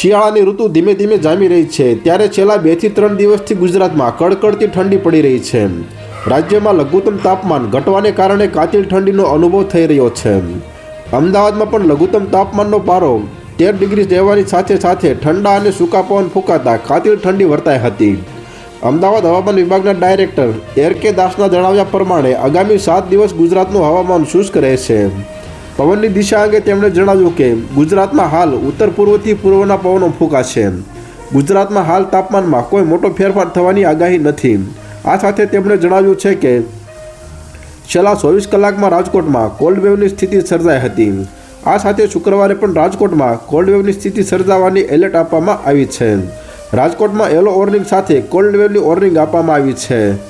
શિયાળાની ઋતુ ધીમે ધીમે જામી રહી છે. ત્યારે છેલ્લા બેથી ત્રણ દિવસથી ગુજરાતમાં કડકડતી ઠંડી પડી રહી છે. રાજ્યમાં લઘુત્તમ તાપમાન ઘટવાને કારણે કાતિલ ઠંડીનો અનુભવ થઈ રહ્યો છે. અમદાવાદમાં પણ લઘુત્તમ તાપમાનનો પારો તેર ડિગ્રી રહેવાની સાથે સાથે ઠંડા અને સૂકા પવન ફૂંકાતા કાતિલ ઠંડી વર્તાઈ હતી. અમદાવાદ હવામાન વિભાગના ડાયરેક્ટર એર કે દાસના જણાવ્યા પ્રમાણે આગામી સાત દિવસ ગુજરાતનું હવામાન શુષ્ક રહેશે. પવનની દિશા અંગે તેમણે જણાવ્યું કે, ગુજરાતમાં હાલ ઉત્તર પૂર્વથી પૂર્વના પવનો ફૂંકાશે. ગુજરાતમાં હાલ તાપમાનમાં કોઈ મોટો ફેરફાર થવાની આગાહી નથી. આ સાથે તેમણે જણાવ્યું છે કે, છેલ્લા ચોવીસ કલાકમાં રાજકોટમાં કોલ્ડ વેવની સ્થિતિ સર્જાઈ હતી. આ સાથે શુક્રવારે પણ રાજકોટમાં કોલ્ડ વેવની સ્થિતિ સર્જાવાની એલર્ટ આપવામાં આવી છે. રાજકોટમાં યલો વોર્નિંગ સાથે કોલ્ડ વેવની વોર્નિંગ આપવામાં આવી છે.